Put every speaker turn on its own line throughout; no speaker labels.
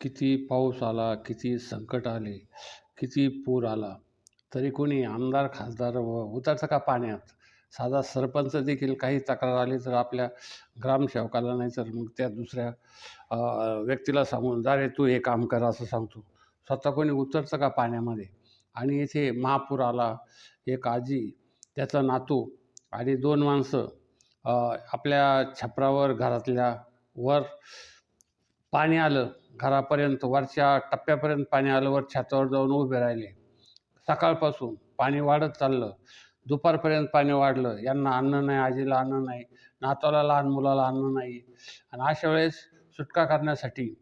किती पाऊस आला किती संकट आले किती पूर आला तरी कोणी आमदार खासदार व उतरतं का पाण्यात? साधा सरपंच देखील काही तक्रार आली तर आपल्या ग्रामसेवकाला नाही तर मग त्या दुसऱ्या व्यक्तीला सांगून जा रे तू हे काम कर असं सांगतो. स्वतः कोणी उतरतं का पाण्यामध्ये? आणि इथे महापूर आला एक आजी त्याचा नातू आणि दोन माणसं आपल्या छपरावर घरातल्या वर पाणी आलं. घरापर्यंत वरच्या टप्प्यापर्यंत पाणी आलं. वर छातावर जाऊन उभे राहिले. सकाळपासून पाणी वाढत चाललं. दुपारपर्यंत पाणी वाढलं. यांना अन्न नाही आजीला अन्न नाही नातवाला लहान मुलाला अन्न नाही. आणि अशा वेळेस सुटका करण्यासाठी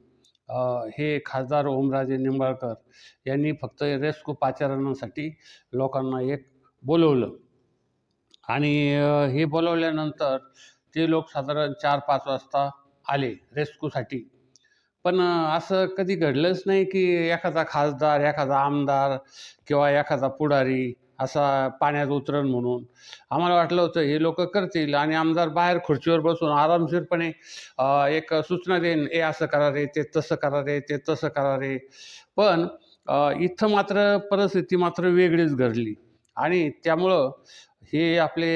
हे खासदार ओमराजे निंबाळकर यांनी फक्त रेस्क्यू पाचारणासाठी लोकांना एक बोलवलं. आणि हे बोलवल्यानंतर ते लोक साधारण चार पाच वाजता आले रेस्क्यूसाठी. पण असं कधी घडलंच नाही की एखादा खासदार एखादा आमदार किंवा एखादा पुढारी असा पाण्यात उतरण म्हणून. आम्हाला वाटलं होतं हे लोक करतील आणि आमदार बाहेर खुर्चीवर बसून आरामशीरपणे एक सूचना देईन ए असं करा रे ते तसं करा रे ते तसं करा रे. पण इथं मात्र परिस्थिती मात्र वेगळीच घडली. आणि त्यामुळं हे आपले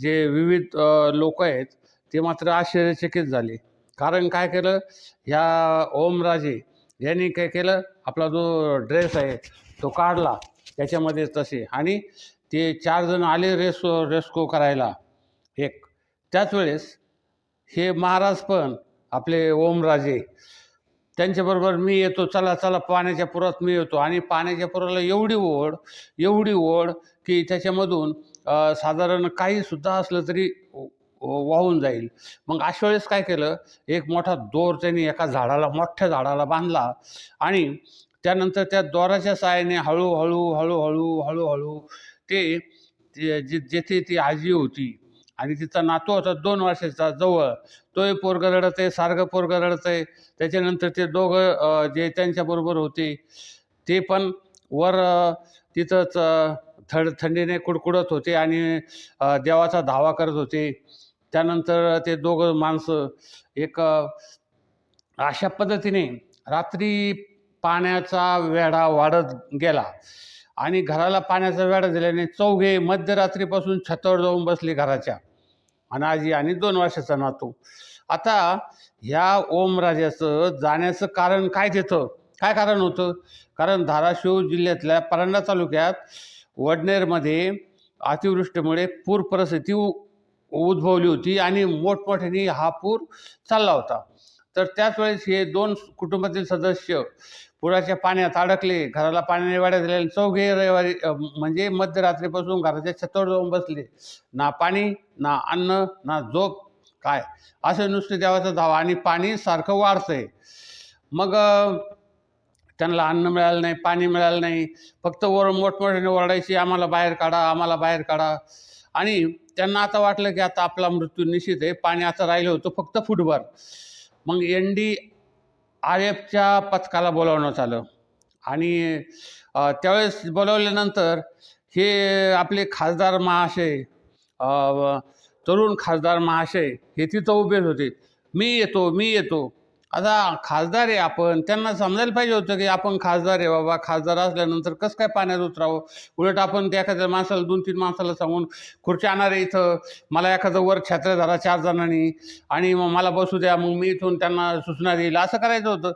जे विविध लोक आहेत ते मात्र आश्चर्यचकित झाले. कारण काय केलं? ह्या ओमराजे यांनी काय केलं? आपला जो ड्रेस आहे तो काढला. त्याच्यामध्ये तसे. आणि ते चार जण आले रेस रेस्को करायला. एक. त्याच वेळेस हे महाराज पण आपले ओमराजे त्यांच्याबरोबर मी येतो. चला चला पाण्याच्या पुरात मी येतो. आणि पाण्याच्या पुराला एवढी ओढ एवढी ओढ की त्याच्यामधून साधारण काहीसुद्धा असलं तरी वाहून जाईल. मग अशा वेळेस काय केलं एक मोठा दोर त्यांनी एका झाडाला मोठ्या झाडाला बांधला आणि त्यानंतर त्या दोराच्या साहाय्याने हळूहळू हळूहळू हळूहळू ते ते जे जेथे ती आजी होती आणि तिचा नातू होता दोन वर्षाचा जवळ तोही पोरग रडत आहे सारखं पोरग रडत आहे. त्याच्यानंतर ते दोघं जे त्यांच्याबरोबर होते ते पण वर तिथंच थंड थंडीने कुडकुडत होते आणि देवाचा धावा करत होते. त्यानंतर ते दोघं माणसं एक अशा पद्धतीने रात्री पाण्याचा वेढा वाढत गेला आणि घराला पाण्याचा वेढा दिल्याने चौघे मध्यरात्रीपासून छतावर जाऊन बसले घराच्या. आणि आजी आणि दोन वर्षाचा नातू. आता ह्या ओमराजाचं जाण्याचं कारण काय देतं काय कारण होतं? कारण धाराशिव जिल्ह्यातल्या परांडा तालुक्यात वडनेरमध्ये अतिवृष्टीमुळे पूर परिस्थिती उद्भवली होती आणि मोठमोठ्याने हा पूर चालला होता. तर त्याच वेळेस हे दोन कुटुंबातील सदस्य पुराच्या पाण्यात अडकले घराला पाण्याने वाड्या दिलेले चौघे रविवारी म्हणजे मध्यरात्रीपासून घराच्या छतावर जाऊन बसले. ना पाणी ना अन्न ना झोप. काय? असं नुसते देवाचा धावा आणि पाणी सारखं वाढतंय. मग त्यांना अन्न मिळालं नाही पाणी मिळालं नाही. फक्त वर मोठमोठ्याने ओरडायची आम्हाला बाहेर काढा आम्हाला बाहेर काढा. आणि त्यांना आता वाटलं की आता आपला मृत्यू निश्चित आहे. पाणी आता राहिलं होतं फक्त फुटभर. मग एन डी आर एफच्या पथकाला बोलावण्यात आलं. आणि त्यावेळेस बोलावल्यानंतर हे आपले खासदार महाशय तरुण खासदार महाशय हे तिथं उभे होते. मी येतो मी येतो. आता खासदार आहे आपण त्यांना समजायला पाहिजे होतं की आपण खासदार आहे बाबा खासदार असल्यानंतर कसं काय पाण्यात उतरावं? उलट आपण त्या एखाद्या माणसाला दोन तीन माणसाला सांगून खुर्ची आणणार आहे इथं मला एखादं वर छात्र झाला चार जणांनी आणि मग मला बसू द्या मग मी इथून त्यांना सूचना देईल असं करायचं होतं.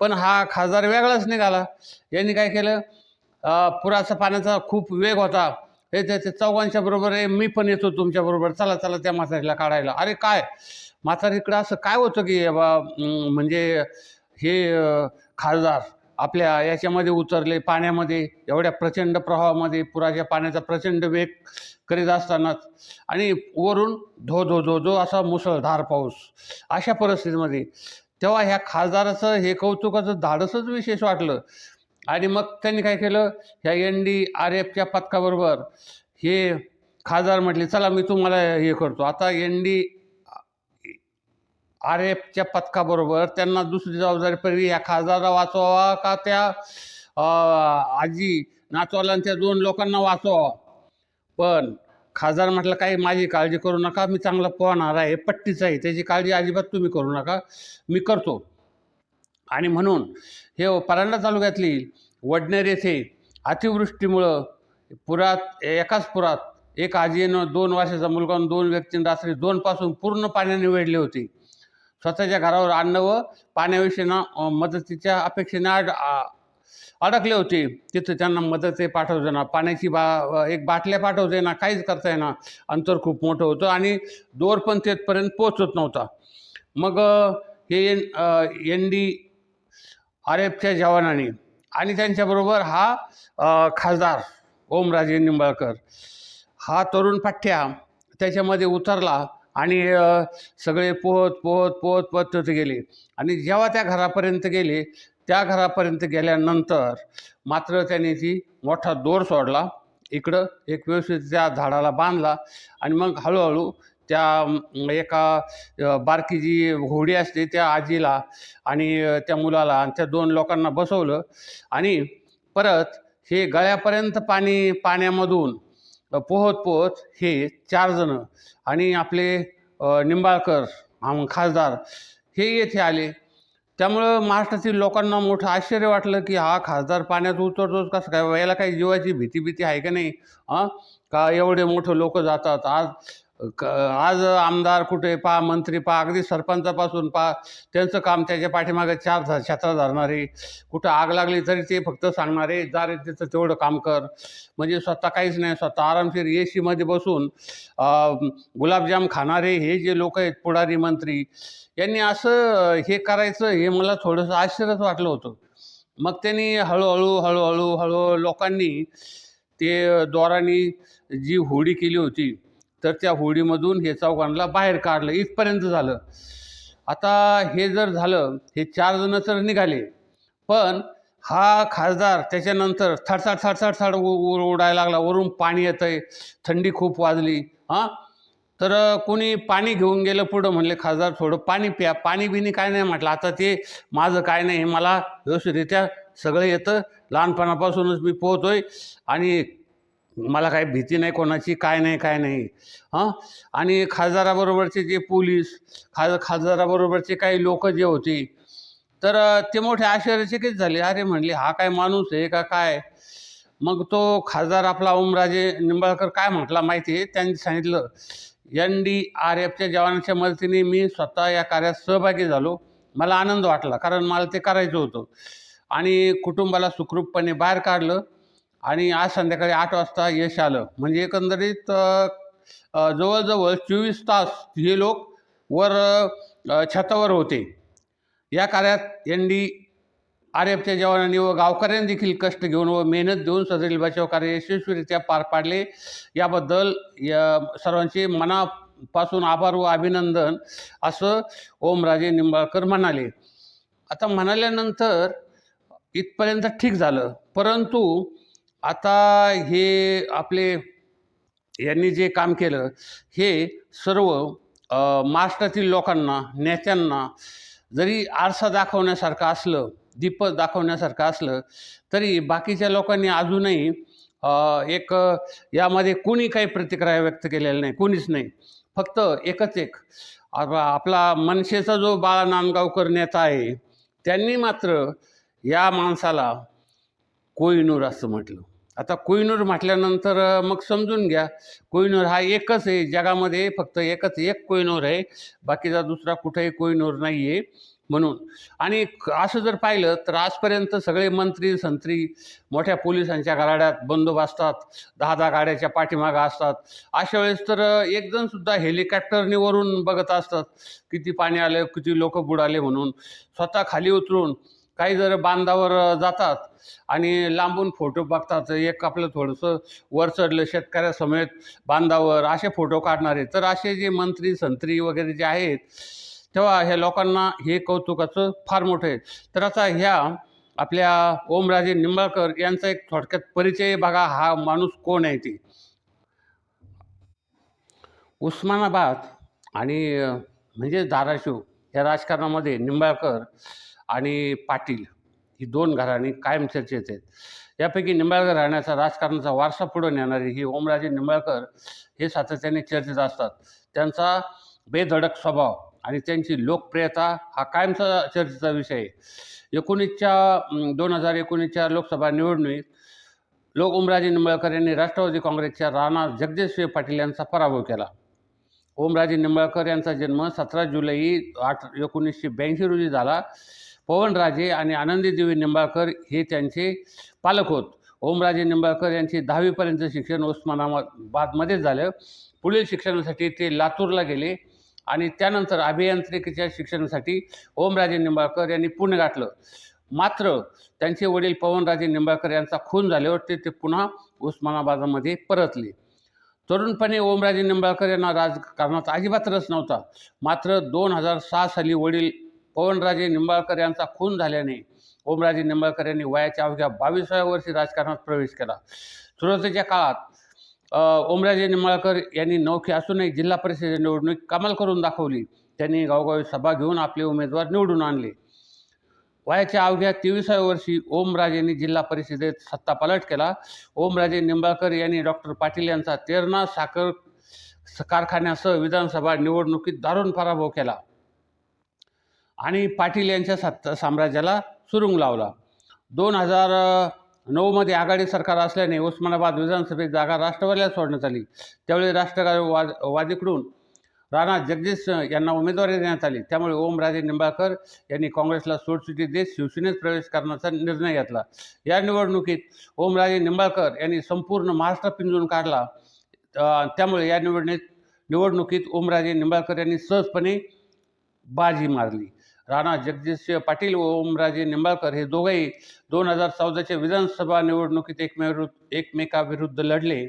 पण हा खासदार वेगळाच निघाला. यांनी काय केलं? पुराचा पाण्याचा खूप वेग होता. हे ते चौघांच्या बरोबर आहे मी पण येतो तुमच्याबरोबर चला चला त्या म्हातारीला काढायला. अरे काय? म्हातारीकडं असं काय होतं की बा म्हणजे हे खासदार आपल्या याच्यामध्ये उतरले पाण्यामध्ये एवढ्या प्रचंड प्रवाहामध्ये पुराच्या पाण्याचा प्रचंड वेग करीत असतानाच आणि वरून धो धो धो धो असा मुसळधार पाऊस अशा परिस्थितीमध्ये तेव्हा ह्या खासदाराचं हे कौतुकाचं धाडसच विशेष वाटलं. आणि मग त्यांनी काय केलं? ह्या एन डी आर एफच्या पथकाबरोबर हे खासदार म्हटले चला मी तुम्हाला हे करतो. आता एन डी आर एफच्या पथकाबरोबर त्यांना दुसरी जबाबदारी पडली. या खासदाराला वाचवावा का त्या आजी नातवालांच्या दोन लोकांना वाचवावा? पण खासदार म्हटलं काही माझी काळजी करू नका मी चांगला पोहणार आहे पट्टीचा आहे त्याची काळजी अजिबात तुम्ही करू नका मी करतो. आणि म्हणून हे परांडा तालुक्यातली वडनेर येथे अतिवृष्टीमुळं पुरात एकाच पुरात एक आजीनं दोन वर्षाचा मुलगा दोन व्यक्तींनी रात्री दोनपासून पूर्ण पाण्याने वेढले होते. स्वतःच्या घरावर अन्न व पाण्याविषयी ना मदतीच्या अपेक्षेने आड अडकले होते. तिथं त्यांना मदत पाठवते ना पाण्याची बा एक बाटल्या पाठवते ना काहीच करता येईना. अंतर खूप मोठं होतं आणि दोर पण तिथपर्यंत पोचत नव्हता. मग हे एन एन डी आर एफच्या जवानांनी आणि त्यांच्याबरोबर हा खासदार ओमराजे निंबाळकर हा तरुण पाठ्या त्याच्यामध्ये उतरला. आणि सगळे पोहत पोहत पोहत पोहत तिथे गेले. आणि जेव्हा त्या घरापर्यंत गेले त्या घरापर्यंत गेल्यानंतर मात्र त्याने ती मोठा दोर सोडला. इकडं एक व्यवस्थित त्या झाडाला बांधला आणि मग हळूहळू त्या एका बारकी जी होडी असते त्या आजीला आणि त्या मुलाला आणि त्या दोन लोकांना बसवलं आणि परत हे गळ्यापर्यंत पाणी पाण्यामधून पोहत पोहत हे चार जण आणि आपले निंबाळकर आम- खासदार हे येथे आले. त्यामुळं महाराष्ट्रातील लोकांना मोठं आश्चर्य वाटलं की हा खासदार पाण्यात उतरतोच कसं काय? याला काही जीवाची भीती भीती आहे का नाही? हां का एवढे मोठे लोक जातात? आज क आज आमदार कुठे पा मंत्री पा अगदी सरपंचापासून पा त्यांचं काम त्याच्या पाठीमागे चार ध- छत्रा धरणारे. कुठं आग लागली तरी ते फक्त सांगणारे जा रे तिथं तेवढं काम कर. म्हणजे स्वतः काहीच नाही स्वतः आरामशीर ए सीमध्ये बसून गुलाबजाम खाणारे हे जे लोक आहेत पुढारी मंत्री यांनी असं हे करायचं हे मला थोडंसं आश्चर्यच वाटलं होतं. मग त्यांनी हळूहळू हळूहळू हळूहळू लोकांनी ते दोरांनी जी होडी केली होती तर त्या होडीमधून हे चौघांना बाहेर काढलं इथपर्यंत झालं. आता हे जर झालं हे चार जण तर निघाले. पण हा खासदार त्याच्यानंतर थडथड थडथड थड उ- उडायला लागला वरून पाणी येतं आहे थंडी खूप वाजली हां? तर कोणी पाणी घेऊन गेलं पुढं म्हणले खासदार थोडं पाणी प्या पाणी बिनी काय नाही म्हटलं आता ते माझं काय नाही मला व्यवस्थितरित्या सगळं येतं लहानपणापासूनच मी पोहतोय आणि मला काही भीती नाही कोणाची काय नाही काय नाही. हां? आणि खासदाराबरोबरचे जे पोलीस खा खासदाराबरोबरचे काही लोक जे होते तर ते मोठे आश्चर्यचकित झाले. अरे म्हणले हा काय माणूस आहे का काय? मग तो खासदार आपला ओमराजे निंबाळकर काय म्हटला माहिती आहे त्यांनी सांगितलं एन डी आर एफच्या जवानांच्या मदतीने मी स्वतः या कार्यात सहभागी झालो. मला आनंद वाटला कारण मला ते करायचं होतं. आणि कुटुंबाला सुखरूपपणे बाहेर काढलं. आणि आज संध्याकाळी आठ वाजता यश आलं. म्हणजे एकंदरीत जवळजवळ चोवीस तास हे लोक वर छतावर होते. या कार्यात एन डी आर एफच्या जवानांनी व गावकऱ्यांनी देखील कष्ट घेऊन व मेहनत देऊन सदरील बचाव कार्य यशस्वीरित्या पार पाडले. याबद्दल या सर्वांचे मनापासून आभार व अभिनंदन असं ओमराजे निंबाळकर म्हणाले. आता म्हणाल्यानंतर इथपर्यंत ठीक झालं. परंतु आता हे आपले यांनी जे काम केलं हे सर्व महाराष्ट्रातील लोकांना नेत्यांना जरी आरसा दाखवण्यासारखं असलं दीप दाखवण्यासारखं असलं तरी बाकीच्या लोकांनी अजूनही एक यामध्ये कोणी काही प्रतिक्रिया व्यक्त केलेल्या नाही कोणीच नाही. फक्त एकच एक. आपला मनसेचा जो बाळा नांदगावकर नेता आहे त्यांनी मात्र या माणसाला कोहिनूर असं म्हटलं. आता कोहिनूर म्हटल्यानंतर मग समजून घ्या. कोहिनूर हा एकच आहे जगामध्ये फक्त एकच एक कोहिनूर आहे. बाकीचा दुसरा कुठेही कोहिनूर नाही आहे म्हणून. आणि असं जर पाहिलं तर आजपर्यंत सगळे मंत्री संत्री मोठ्या पोलिसांच्या गाड्यात बंदोबस्तात दहा दहा गाड्याच्या पाठीमागं असतात. अशा वेळेस तर एकजणसुद्धा हेलिकॉप्टरने वरून बघत असतात. किती पाणी आलं किती लोक बुडाले म्हणून. स्वतः खाली उतरून काही जर बांधावर जातात आणि लांबून फोटो बघतात एक आपलं थोडंसं वर चढलं शेतकऱ्यासमेत बांधावर असे फोटो काढणारे तर असे जे मंत्री संत्री वगैरे जे आहेत तेव्हा ह्या लोकांना हे कौतुकाचं फार मोठं आहे. तर आता ह्या आपल्या ओमराजे निंबाळकर यांचा एक थोडक्यात परिचय बघा हा माणूस कोण आहे ते? उस्मानाबाद आणि म्हणजे धाराशिव या राजकारणामध्ये निंबाळकर आणि पाटील ही दोन घराणी कायम चर्चेत आहेत यापैकी निंबाळकर घराण्याचा राजकारणाचा वारसा पुढे नेणारे ही ओमराजे निंबाळकर हे सातत्याने चर्चेत असतात. त्यांचा बेधडक स्वभाव आणि त्यांची लोकप्रियता हा कायमचा चर्चेचा विषय. आहे एकोणीसच्या दोन हजार एकोणीसच्या लोकसभा निवडणुकीत लोक ओमराजे निंबाळकर यांनी राष्ट्रवादी काँग्रेसच्या राणा जगदीशसिंह पाटील यांचा पराभव केला. ओमराजे निंबाळकर यांचा जन्म सतरा जुलै आठ एकोणीसशे ब्याऐंशी रोजी झाला. पवनराजे आणि आनंदीदेवी निंबाळकर हे त्यांचे पालक होत. ओमराजे निंबाळकर यांचे दहावीपर्यंत शिक्षण उस्मानाबादमध्येच झालं. पुढील शिक्षणासाठी ते लातूरला गेले आणि त्यानंतर अभियांत्रिकीच्या शिक्षणासाठी ओमराजे निंबाळकर यांनी पुणे गाठलं. मात्र त्यांचे वडील पवनराजे निंबाळकर यांचा खून झाल्यावर ते ते पुन्हा उस्मानाबादामध्ये परतले. तरुणपणी ओमराजे निंबाळकर यांना राजकारणात अजिबात रस नव्हता. मात्र दोन हजार सहा साली वडील पवनराजे निंबाळकर यांचा खून झाल्याने ओमराजे निंबाळकर यांनी वयाच्या अवघ्या बावीसाव्या वर्षी राजकारणात प्रवेश केला. सुरुवातीच्या काळात ओमराजे निंबाळकर यांनी नौखे असूनही जिल्हा परिषद निवडणूक कमाल करून दाखवली. त्यांनी गावोगावी सभा घेऊन आपले उमेदवार निवडून आणले. वयाच्या अवघ्या तेविसाव्या वर्षी ओमराजेंनी जिल्हा परिषदेत सत्तापालट केला. ओमराजे निंबाळकर यांनी डॉक्टर पाटील यांचा तेरणा साखर स- कारखान्यासह विधानसभा निवडणुकीत दारुण पराभव केला. आणि पाटील यांच्या सत्ता साम्राज्याला सुरुंग लावला. दोन हजार नऊमध्ये आघाडी सरकार असल्याने उस्मानाबाद विधानसभेत जागा राष्ट्रवादीला सोडण्यात आली. त्यावेळी राष्ट्रवाद वादीकडून राणा जगदीश यांना उमेदवारी देण्यात आली. त्यामुळे ओमराजे निंबाळकर यांनी काँग्रेसला सोडसुटी देत शिवसेनेत प्रवेश करण्याचा निर्णय घेतला. या निवडणुकीत ओमराजे निंबाळकर यांनी संपूर्ण महाराष्ट्र पिंजून काढला. त्यामुळे या निवडणुकीत निवडणुकीत ओमराजे निंबाळकर यांनी सहजपणे बाजी मारली. राणा जगदीश पाटील व ओमराजे निंबाळकर हे दोघेही दोन हजार चौदाच्या विधानसभा निवडणुकीत एकमेविरुद्ध एकमेकाविरुद्ध लढले.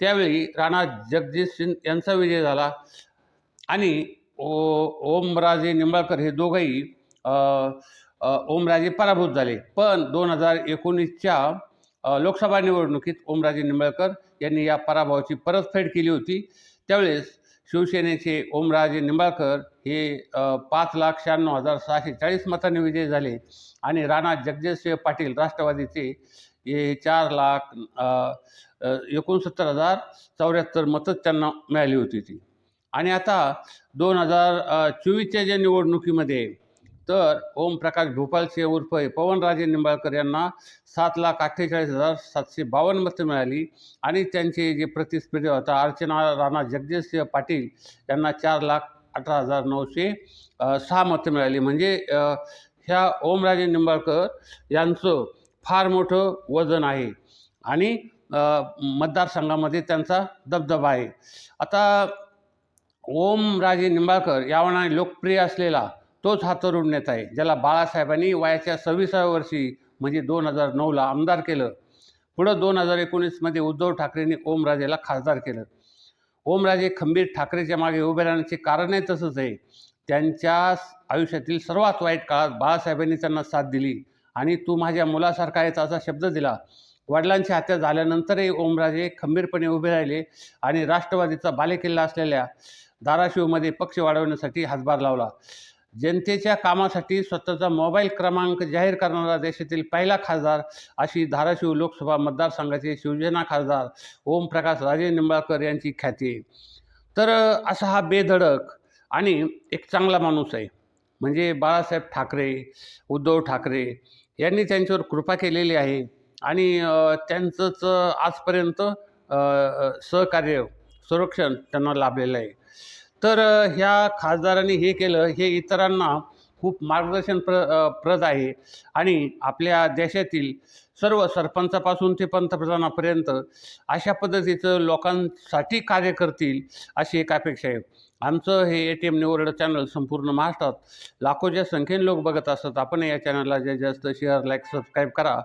त्यावेळी राणा जगदीश सिंग यांचा विजय झाला आणि ओ ओमराजे निंबाळकर हे दोघंही ओमराजे पराभूत झाले. पण दोन हजार एकोणीसच्या लोकसभा निवडणुकीत ओमराजे निंबाळकर यांनी या पराभवाची परतफेड केली होती. त्यावेळेस शिवसेनेचे ओमराजे निंबाळकर हे पाच लाख शहाण्णव हजार सहाशे चाळीस मतांनी विजयी झाले. आणि राणा जगजयसिंह पाटील राष्ट्रवादीचे हे चार लाख एकोणसत्तर हजार चौऱ्याहत्तर मतं त्यांना मिळाली होती ती. आणि आता दोन हजार चोवीसच्या ज्या निवडणुकीमध्ये तर ओमप्रकाश भोपालचे उर्फ पवनराजे निंबाळकर यांना सात लाख अठ्ठेचाळीस हजार सातशे बावन्न मतं मिळाली. आणि त्यांचे जे प्रतिस्पर्धी होता अर्चना राणा जगदीशसिंह पाटील यांना चार लाख अठरा हजार नऊशे सहा मतं मिळाली. म्हणजे ह्या ओमराजे निंबाळकर यांचं फार मोठं वजन आहे. आणि मतदारसंघामध्ये त्यांचा दबदबा आहे. आता ओमराजे निंबाळकर यावनाने लोकप्रिय असलेला तोच हा तरुण नेता आहे ज्याला बाळासाहेबांनी वयाच्या सव्वीसाव्या वर्षी म्हणजे दोन हजार नऊला आमदार केलं. पुढं दोन हजार एकोणीसमध्ये उद्धव ठाकरेंनी ओमराजेला खासदार केलं. ओमराजे खंबीर ठाकरेच्या मागे उभे राहण्याचे कारणही तसंच आहे. त्यांच्या आयुष्यातील सर्वात वाईट काळात बाळासाहेबांनी त्यांना साथ दिली. आणि तू माझ्या मुलासारखा आहेस असा शब्द दिला. वडिलांची हत्या झाल्यानंतरही ओमराजे खंबीरपणे उभे राहिले आणि राष्ट्रवादीचा बालेकिल्ला असलेल्या धाराशिवमध्ये पक्ष वाढवण्यासाठी हातभार लावला. जनतेच्या कामासाठी स्वतःचा मोबाईल क्रमांक जाहीर करणारा देशातील पहिला खासदार अशी धाराशिव लोकसभा मतदारसंघाचे शिवसेना खासदार ओमप्रकाश राजे निंबाळकर यांची ख्याती. तर असा हा बेधडक आणि एक चांगला माणूस आहे. म्हणजे बाळासाहेब ठाकरे उद्धव ठाकरे यांनी त्यांच्यावर कृपा केलेली आहे आणि त्यांचंच आजपर्यंत सहकार्य संरक्षण त्यांना लाभलेलं आहे. तर ह्या खासदारांनी हे केलं हे इतरांना खूप मार्गदर्शन प्र प्रद आहे. आणि आपल्या देशातील सर्व सरपंचापासून ते पंतप्रधानापर्यंत अशा पद्धतीचं लोकांसाठी कार्य करतील अशी एक अपेक्षा आहे. आमचं हे ए टी एम निवड चॅनल संपूर्ण महाराष्ट्रात लाखोच्या संख्येने लोक बघत असतात. आपण या चॅनलला जास्तीत जास्त शेअर लाईक सबस्क्राईब करा.